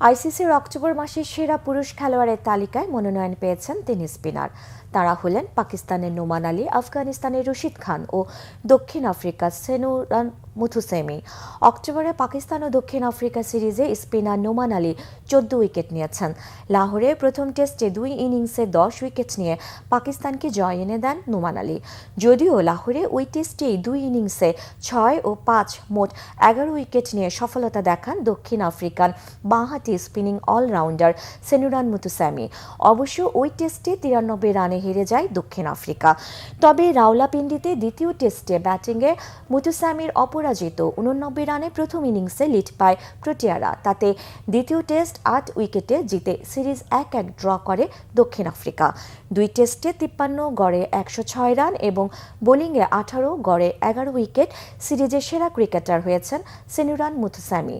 আইসিসির অক্টোবর মাসের সেরা পুরুষ খেলোয়াড়ের তালিকায় মনোনয়ন পেয়েছেন তিন স্পিনার। তারা হলেন পাকিস্তানের নোমান আলী, আফগানিস্তানের রশিদ খান ও দক্ষিণ আফ্রিকার সেনুরান মুথুসেমি। অক্টোবরে পাকিস্তান ও দক্ষিণ আফ্রিকা সিরিজে স্পিনার নোমান আলী চোদ্দ উইকেট নিয়েছেন। লাহোরে প্রথম টেস্টে দুই ইনিংসে দশ উইকেট নিয়ে পাকিস্তানকে জয় এনে দেন নোমান আলী। যদিও লাহোরে ওই টেস্টেই দুই ইনিংসে ছয় ও পাঁচ মোট এগারো উইকেট নিয়ে সফলতা দেখান দক্ষিণ আফ্রিকান বাঁহাতি স্পিনিং অলরাউন্ডার সেনুরান মুতুস্যামি অবশ্য ওই টেস্টে তিরানব্বই রানে হেরে যায় দক্ষিণ আফ্রিকা। তবে রাওলাপিন্ডিতে দ্বিতীয় টেস্টে ব্যাটিংয়ে মুতুস্যামির অপরাজিত উননব্বই রানে প্রথম ইনিংসে লিড পায় প্রোটিয়ারা। তাতে দ্বিতীয় টেস্ট আট উইকেটে জিতে সিরিজ এক এক ড্র করে দক্ষিণ আফ্রিকা। দুই টেস্টে তিপ্পান্ন গড়ে একশো ছয় রান এবং বোলিংয়ে আঠারো গড়ে এগারো উইকেট সিরিজের সেরা ক্রিকেটার হয়েছেন সেনুরান মুথুস্যামি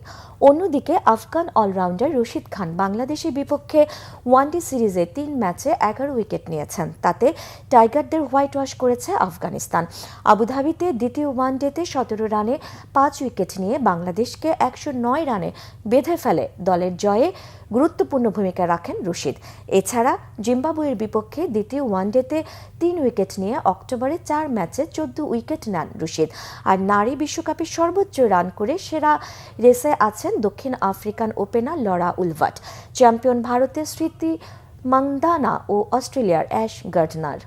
অন্যদিকে আফগান অলরাউন্ডার রশিদ খান বাংলাদেশের বিপক্ষে ওয়ানডে সিরিজে তিন ম্যাচে এগারো উইকেট নিয়েছেন। তাতে টাইগারদের হোয়াইট ওয়াশ করেছে আফগানিস্তান। আবুধাবিতে দ্বিতীয় ওয়ানডেতে সতেরো রানে পাঁচ উইকেট নিয়ে বাংলাদেশকে একশো নয় রানে বেঁধে ফেলে। দলের জয়ে গুরুত্বপূর্ণ ভূমিকা রাখেন রশিদ। এছাড়া জিম্বাবুয়ের বিপক্ষে দ্বিতীয় ওয়ানডেতে তিন উইকেট নিয়ে অক্টোবরে চার ম্যাচে চোদ্দ উইকেট নেন রশিদ। আর নারী বিশ্বকাপে সর্বোচ্চ রান করে সেরা রেসে আছেন দক্ষিণ African opener Laura Wolvaardt. Champion ভারতের স্মৃতি মাংদানা ও অস্ট্রেলিয়ার অ্যাশ গার্ডনার